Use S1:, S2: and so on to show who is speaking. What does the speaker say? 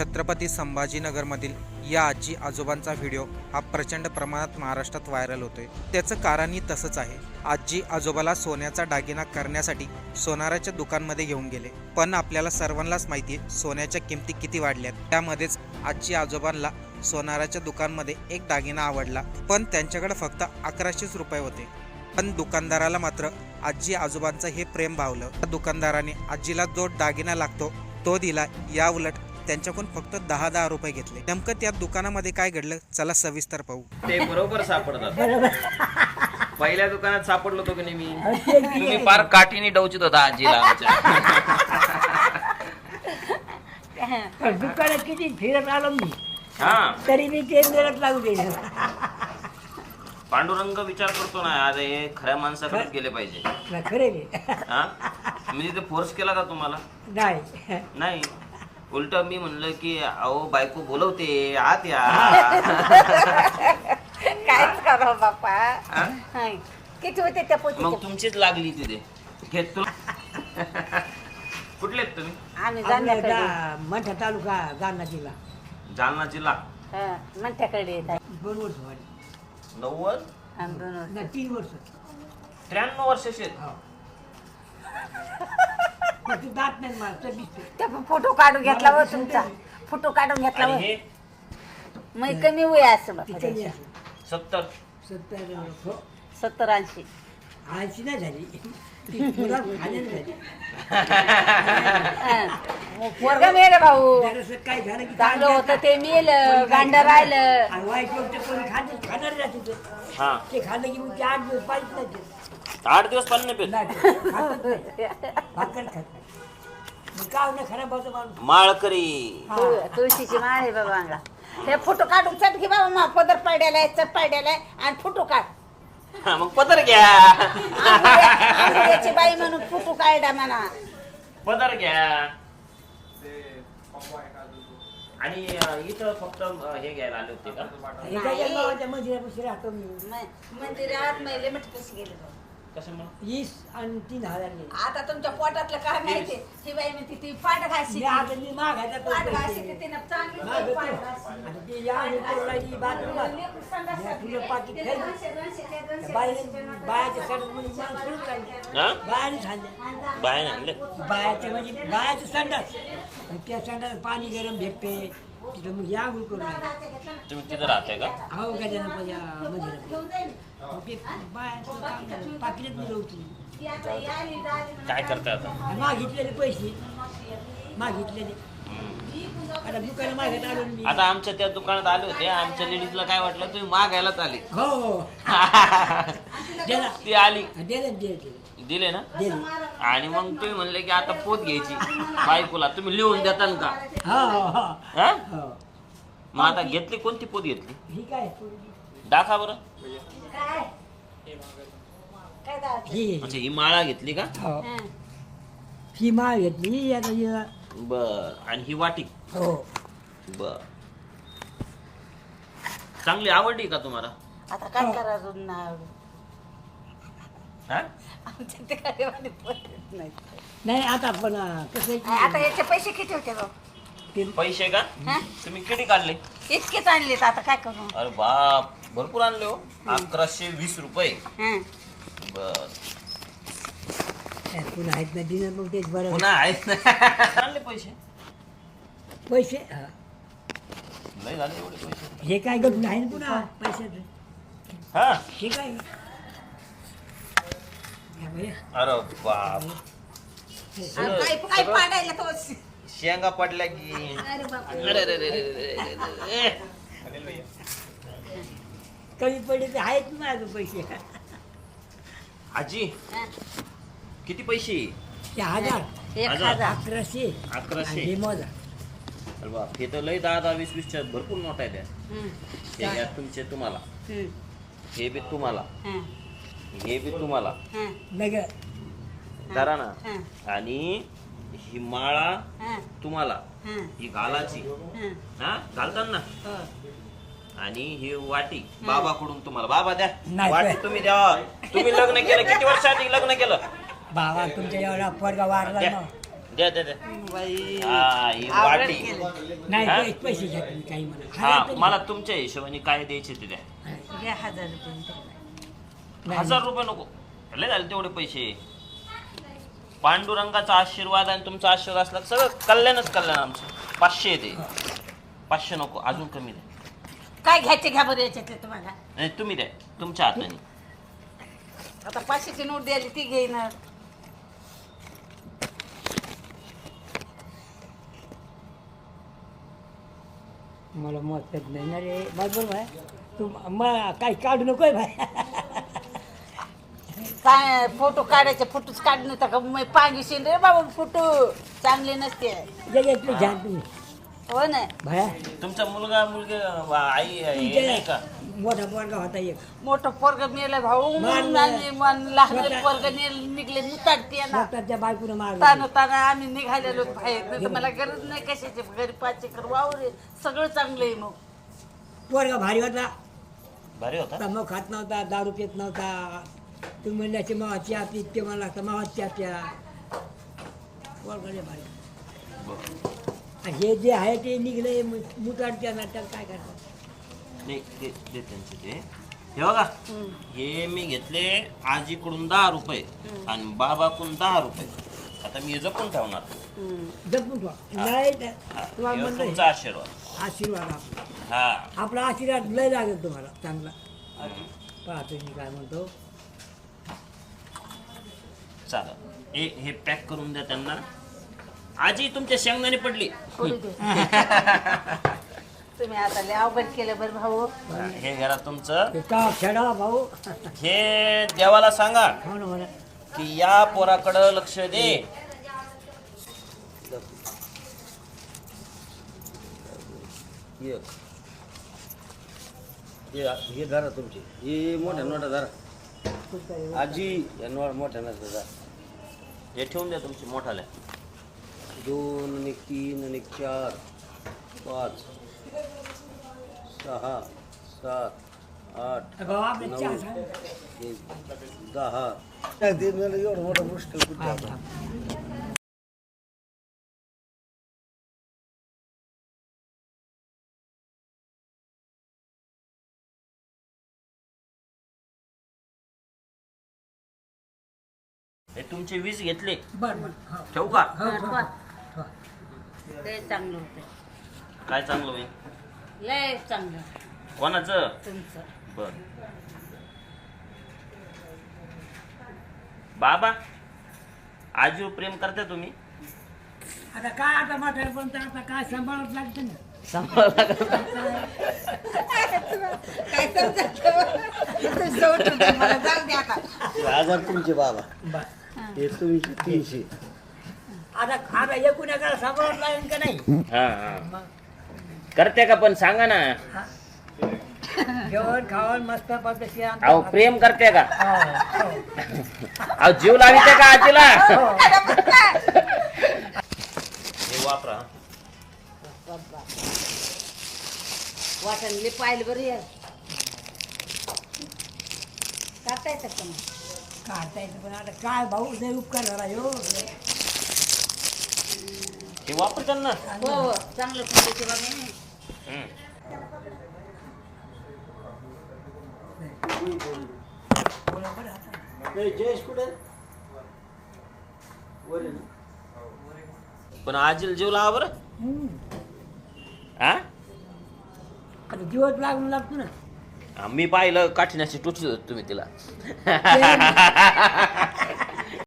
S1: छत्रपती संभाजीनगरमधील या आजी आजोबांचा व्हिडिओ हा प्रचंड प्रमाणात महाराष्ट्रात व्हायरल होतोय. त्याचं कारणही तसंच आहे. आजी आजोबाला सोन्याचा दागिना करण्यासाठी सोनाराच्या दुकानमध्ये घेऊन गेले. पण आपल्याला सर्वांनाच माहिती आहे सोन्याच्या किमती किती वाढल्यात. त्यामध्येच आजी आजोबांना सोनाराच्या दुकानमध्ये एक दागिना आवडला पण त्यांच्याकडे फक्त अकराशेच रुपये होते. पण दुकानदाराला मात्र आजी आजोबांचं हे प्रेम भावलं. दुकानदाराने आजीला जो दागिना लागतो तो दिला. या उलट त्यांच्याकडून फक्त दहा दहा रुपये घेतले. नेमकं त्या दुकानामध्ये काय घडलं? चला सविस्तर पाहू.
S2: ते बरोबर सापडतात. पहिल्या दुकानात सापडलो होतो की नाही मी? तुम्ही. फार काठीने डवचित होता आजीला आमच्या.
S3: दुकानात किती फिरत आलो मी.
S2: हा.
S3: तरी मी ते मिळत लागू दे
S2: पांडुरंग विचार करतो ना अरे हे खऱ्या माणसाकडेच गेले पाहिजे.
S3: खरे
S2: हा? मी ते फोर्स केला का तुम्हाला?
S3: नाही.
S2: नाही. उलट मी म्हणलं की अहो बायको बोलवते आत या
S4: काहीच करा बापा
S2: हा?
S4: हाय. किती होते त्या
S2: मग
S4: पोती
S2: तुमचीच लागली तिथे घेत तू कुठले आहेत तुम्ही
S4: आम्ही जाण्याकडे
S3: गा- मोठा तालुका जालना जिल्हा
S2: जालना जिल्हा
S4: हा, येत आहे.
S3: दोन वर्ष वाढली
S2: नव्वद
S4: दोन वर्ष.
S3: नाही तीन वर्ष
S2: त्र्याण्णव वर्षाचे आहेत.
S3: हो. पण ते दात नाही मला तर दिसते
S4: त्या फोटो काढून घेतला व तुमचा. फोटो काढून घेतला
S2: आणि
S4: व
S2: हे?
S4: मग कमी वय असं बापा.
S2: सत्तर.
S3: सत्तर हो.
S4: सत्तर ऐंशी.
S3: ऐंशी नाही झाली. ती पुरा खाण्याने झाली.
S4: हा. पोरगा मेले भाऊ.
S3: जरासं काय झालं की
S4: चांगलं होतं ते मेलं गांड राहिलं.
S3: आणि वाईट गोष्ट कोणी खाणार खाणार नाही तिथं
S2: हा.
S3: ते खाल्लं की मग ते आठ दिवस पाहिजे नाही ते.
S2: आठ दिवस पाणी पेत.
S3: नाही ते खातच नाही. भाकर खात नाही. मग काय नाही खराब होतं माणूस?
S2: माळकरी.
S4: तुळ- तुळशीची माळ आहे बाबा अंगा हे फोटो काढून चट घे बाबा मा पदर पाड्याला आहे चट पाड्याला आहे आणि फोटो काढ.
S2: हा, मग पदर घ्या.
S4: त्याची बाई म्हणून फोटो काढा म्हणा.
S2: पदर घ्या. आणि इथं फक्त हे घ्यायला आले होते का?
S3: मंदिरापाशी राहतो मी
S4: मंदिरात मैले मठ कशी गेले?
S2: कशामुळे
S3: वीस आणि तीन हजार गेले.
S4: आता तुमच्या पोटातलं काय माहिती ही बाई म्हणते ती पाठ घाशी
S3: मी आता मी मागायचा तो
S4: पाठ घाशी
S3: पैसे.
S4: तिने चांगली
S3: मागं
S4: पाठ
S3: तो.
S4: घाशी.
S3: आता ते या हे बाथरूमात. पाकीट
S4: ते
S3: बाई-. बायाच्या संडासमध्ये माणूस सोडून.
S2: हा
S3: बायाने खाल्ले
S2: बाहेर आणले
S3: बायाच्या म्हणजे बायाचं संडास आणि त्या संडास पाणी गरम भेटते तिथं मग या गुळ करून
S2: तुम्ही तिथं राहताय का
S3: अहो गजानन पाहिजे मंदिरात. मग ते बायाचं काम झालं. पाकिटात.
S2: काय करताय आता
S3: मागितलेले पैसे मागितलेले
S2: हम्म.
S3: आता दुकान मागत आलो ना मी
S2: आता आमच्या त्या दुकानात आले होते आमच्या लेडीजला काय वाटलं तुम्ही मागायलाच आले
S3: हो हो
S2: ती आली
S3: दिले
S2: ना? आणि मग तुम्ही म्हणले की आता पोत घ्यायची. बायकोला तुम्ही लिहून देताल का?
S3: हो हो हो.
S2: हा?
S3: हो.
S2: मग आता घेतली कोणती पोत घेतली?
S3: ही काय?
S2: दाखवा बरं.
S4: काय? काय दाखवते?
S3: ही.
S2: अच्छा ही माळा घेतली का?
S3: हो. माळ घेतली आता
S2: बर. आणि ही वाटी?
S3: हो.
S2: बर. चांगली आवडली का तुम्हाला?
S4: आता काय करा नाव?
S2: हा?
S4: आमच्या ते नाही
S3: नाही आता पण अं, कसं आहे
S4: आता याचे पैसे किती होते
S2: पैसे का?
S4: हं?
S2: तुम्ही किती काढले?
S4: इतकेच आणलेत आता काय करू?
S2: अरे बाप भरपूर आणले हो. अकराशे वीस रुपये.
S4: हं.
S2: बर.
S3: पुन्हा आहेत ना दिनं मग तेच बरं.
S2: पुन्हा आहेत ना. आणले पैसे?
S3: पैसे? हा.
S2: लय झाले एवढे पैसे.
S3: हे काय गडून आहे ना पुन्हा? पैशाचं.
S2: हा.
S3: हे काय.
S2: अरे बाप
S4: आणि काय काय पाडायला तो
S2: शेंगा पडल्या की
S4: अरे बाप
S2: अरे अरे अरे अरे अरे अरे.
S3: कमी पडले ते आहेत अजून पैसे
S2: आजी
S4: हं.
S2: किती पैसे
S3: ते हजार
S4: एक
S2: हजार.
S4: हजार
S3: अकराशे
S2: अकराशे.
S3: आणि हे मोजा
S2: अरे बाप हे तर लय दहा दहा वीस वीसच्या भरपूर नोट आहेत या.
S4: हं.
S2: हे घ्या तुमचे तुम्हाला
S4: हं.
S2: हे बी तुम्हाला
S4: हं.
S2: हे बी तुम्हाला
S4: हं.
S2: करा ना
S4: हं.
S2: आणि ही माळा
S4: हं.
S2: तुम्हाला
S4: हं.
S2: ही घालाची
S4: हं.
S2: हा घालतात ना
S4: हो.
S2: आणि ही वाटी बाबाकडून तुम्हाला बाबा द्या
S3: नाही.
S2: वाटी तुम्ही द्या तुम्ही लग्न केलं किती वर्षाआधी लग्न केलं
S3: बाबा तुमच्या एवढा पोरगा वारला
S2: द्या.
S3: ना
S2: द्या द्या द्या
S4: बाई
S2: हा, ही वाटी
S4: केलं.
S3: नाही
S2: हा?
S3: पै- पैसे घ्या तुम्ही काही म्हणा
S2: हा मला तुमच्या हिशोबाने काय द्यायचे ते द्या
S4: घ्या हजार रुपये.
S2: हजार रुपये नको. लय झाले तेवढे पैसे. पांडुरंगाचा आशीर्वाद आणि तुमचा आशीर्वाद असला सगळं कल्याणच कल्याण आमचं. पाचशे येते पाचशे नको अजून कमी द्या.
S4: काय घ्यायचे घ्या बरं याच्यातले तुम्हाला.
S2: नाही तुम्ही द्या. तुमच्या हाताने.
S4: आता पाचशेची नोट द्यायली ती घेईणार
S3: मला मत येत नाही. ना रे बरोबर भाई तू मला काही काढू नकोय भाई
S4: काय फोटो काढायचे फोटोच काढून तर मग पांगिशील रे बाबा फोटो चांगले नसते.
S3: जगातले घ्या तुम्ही
S4: हो ना.
S3: भाया
S2: तुमचा मुलगा मुलगी आई हे नाही का?
S3: मोठा पोरगा होता एक.
S4: मोठं पोरग मेलं भाऊ मन लहान पोरग निघले मुताडते ना
S3: डॉक्टरच्या बायकोनं मारलं.
S4: ताना ताना आम्ही निघालेलो बाहेर. नाही तर मला गरज नाही कशाची घरी पाचशे कर वावर आहे. सगळं चांगलं आहे मग.
S3: पोरगा भारी होता.
S2: भारी होता?
S3: तंबाखू खात नव्हता दारू पित नव्हता. तुम्ही म्हणल्याची मावाची आपली ते मला लागतं मावाची आपल्या भारी. आणि हे जे आहे ते निघले मुताडच्या ना त्याला काय करतात
S2: नाही ते ते त्यांचे ते. हे बघा हे मी घेतले आजीकडून दहा रुपये आणि बाबाकडून दहा रुपये. आता मी हे जपून ठेवणार.
S3: जपून ठेवा. नाही तर
S2: हा,
S3: तुम्हाला
S2: हे
S3: म्हणलं
S2: तुमचा आशीर्वाद.
S3: आशीर्वाद आपला.
S2: हा.
S3: आपला आशीर्वाद लय लागेल तुम्हाला चांगला. पाहतो मी काय म्हणतो.
S2: चालेल. हे हे पॅक करून द्या त्यांना. आजी तुमच्या शेंगदाणे पडली.
S4: करू दे. तुम्ही आता लय अवघड केलं बरं भाऊ.
S2: हे घरा तुमचं.
S3: का खेळा भाऊ?
S2: हे देवाला सांगा
S3: हो ना
S2: की या पोराकडं लक्ष दे.
S5: हे. हे. धरा तुमचे. हे मोठ्या नोटा धरा. आजी या नोट मोठ्या धरा
S2: हे ठेवून द्या तुमची मोठाल्या
S5: दोन आणि तीन आणि चार पाच सहा सात आठ नऊ. एक, दहा ते मला एवढं मोठं मुश्किल कुठे आता?
S3: हा.
S2: तुमचे वीस घेतले.
S3: बरं बरं. हो.
S2: ठेवू का?
S3: हो, हो,
S4: हा,
S3: हो.
S4: लय चांगलं होतं
S2: काय चांगलं होईल?
S4: लय चांगलं
S2: कोणाचं?
S4: तुमचं.
S2: बर. बाबा आजीवर प्रेम करता तुम्ही?
S3: आता काय आता म्हातारे पण आता काय सांभाळत लागतं ना?
S4: काय समजत जाऊ दे आता.
S5: हजार तुमचे बाबा.
S3: बरं.
S5: हे तीनशे.
S3: आता आता एकूण एकाला लागेल का नाही?
S2: हा हा. करते का पण सांगा ना.
S3: जेवण खावण मस्त पद्धती
S2: अहो प्रेम करते का?
S3: हो,
S2: अहो जीव लाविते का आजीला? हे. वापरा.
S4: वाटणले पाहिलं बरं यार करता येतं का मग?
S3: काढता येतं पण आता काय भाऊ लय उपकार झाला हो
S2: हे वापरतात ना
S4: हो हो चांगलं फुलाचे बघा ना.
S2: हम्म.
S3: बोला बरं आता.
S5: नाही, जयेश कुठे वर आहे ना?
S2: पण आजीला जीव लावा बरं
S3: हम्म.
S2: हा
S3: आता दिवस लागून लागतो ना
S2: हा, मी पाहिलं काठीण्याची टुचली तुम्ही तिला.